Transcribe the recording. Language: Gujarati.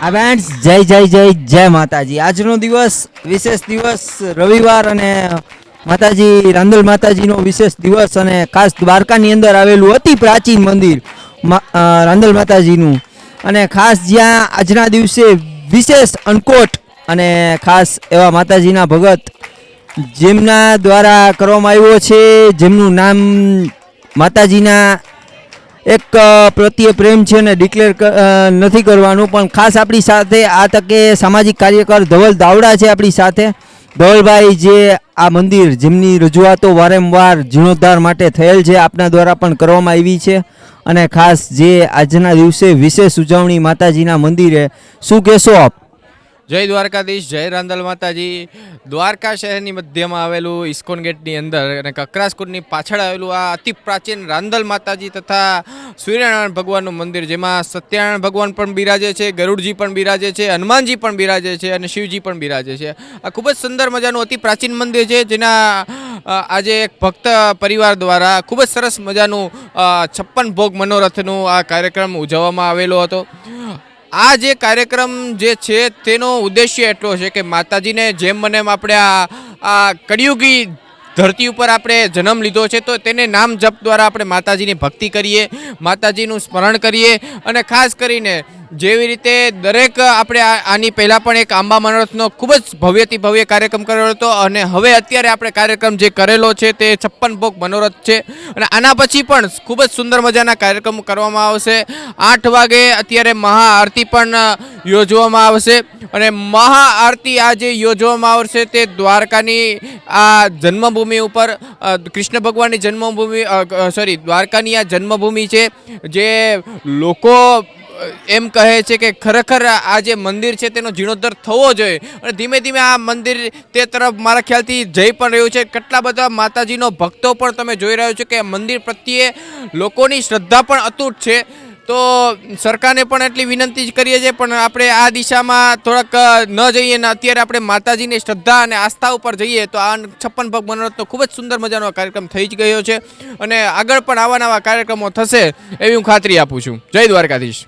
આ જય જય જય જય માતાજી. આજનો દિવસ વિશેષ દિવસ રવિવાર અને માતાજી રાંદલ માતાજીનો વિશેષ દિવસ અને ખાસ દ્વારકાની અંદર આવેલું અતિ પ્રાચીન મંદિર રાંદલ માતાજીનું. અને ખાસ જ્યાં આજના દિવસે વિશેષ અનકોટ અને ખાસ એવા માતાજીના ભગત જેમના દ્વારા કરવામાં આવ્યો છે, જેમનું નામ માતાજીના એક પ્રત્યે પ્રેમ છે ને ડિક્લેર નથી કરવાનું, પણ ખાસ આપણી સાથે આ તકે સામાજિક કાર્યકર ધવલ દાવડા છે આપણી સાથે. ધવલભાઈ, જે આ મંદિર જેમની રજૂઆતો વારંવાર જીર્ણોદ્ધાર માટે થયેલ છે, આપના દ્વારા પણ કરવામાં આવી છે. અને ખાસ જે આજના દિવસે વિશેષ ઉજવણી માતાજીના મંદિરે, શું કહેશો આપ? જય દ્વારકાધીશ, જય રાંદલ માતાજી. દ્વારકા શહેરની મધ્યમાં આવેલું ઇસ્કોન ગેટની અંદર અને કકરાસકુંડની પાછળ આવેલું આ અતિ પ્રાચીન રાંદલ માતાજી તથા સૂર્યનારાયણ ભગવાનનું મંદિર, જેમાં સત્યનારાયણ ભગવાન પણ બિરાજે છે, ગરુડજી પણ બિરાજે છે, હનુમાનજી પણ બિરાજે છે અને શિવજી પણ બિરાજે છે. આ ખૂબ જ સુંદર મજાનું અતિ પ્રાચીન મંદિર છે, જેના આજે એક ભક્ત પરિવાર દ્વારા ખૂબ જ સરસ મજાનું છપ્પન ભોગ મનોરથનું આ કાર્યક્રમ ઉજવવામાં આવેલો હતો. આ જે કાર્યક્રમ જે છે તેનો ઉદ્દેશ્ય એટલો છે કે માતાજીને જેમ મને આપણે આ કળિયુગી ધરતી ઉપર આપણે જન્મ લીધો છે, તો તેને નામ જપ દ્વારા આપણે માતાજીની ભક્તિ કરીએ, માતાજીનું સ્મરણ કરીએ અને ખાસ કરીને જેવી રીતે દરેક આપણે આની પહેલાં પણ એક આંબા મનોરથનો ખૂબ જ ભવ્યથી ભવ્ય કાર્યક્રમ કરેલો હતો અને હવે અત્યારે આપણે કાર્યક્રમ જે કરેલો છે તે છપ્પન ભોગ મનોરથ છે. અને આના પછી પણ ખૂબ જ સુંદર મજાના કાર્યક્રમ કરવામાં આવશે. આઠ વાગે અત્યારે મહાઆરતી પણ યોજવામાં આવશે. અને મહાઆરતી આ જે યોજવામાં આવશે તે દ્વારકાની, આ જન્મભૂમિ ઉપર કૃષ્ણ ભગવાનની જન્મભૂમિ સોરી દ્વારકાની આ જન્મભૂમિ છે, જે લોકો એમ કહે છે કે ખરેખર આ જે મંદિર છે તેનો જીર્ણોદ્ધાર થવો જોઈએ. અને ધીમે ધીમે આ મંદિર તે તરફ મારા ખ્યાલથી જઈ પણ રહ્યું છે. કેટલા બધા માતાજીનો ભક્તો પણ તમે જોઈ રહ્યો છો કે મંદિર પ્રત્યે લોકોની શ્રદ્ધા પણ અતૂટ છે. તો સરકારને પણ એટલી વિનંતી જ કરીએ છીએ, પણ આપણે આ દિશામાં થોડાક ન જઈએ ને અત્યારે આપણે માતાજીની શ્રદ્ધા અને આસ્થા ઉપર જઈએ, તો આ છપ્પન ભગ મનોરથનો ખૂબ જ સુંદર મજાનો કાર્યક્રમ થઈ જ ગયો છે. અને આગળ પણ આવા નવા કાર્યક્રમો થશે એવી હું ખાતરી આપું છું. જય દ્વારકાધીશ.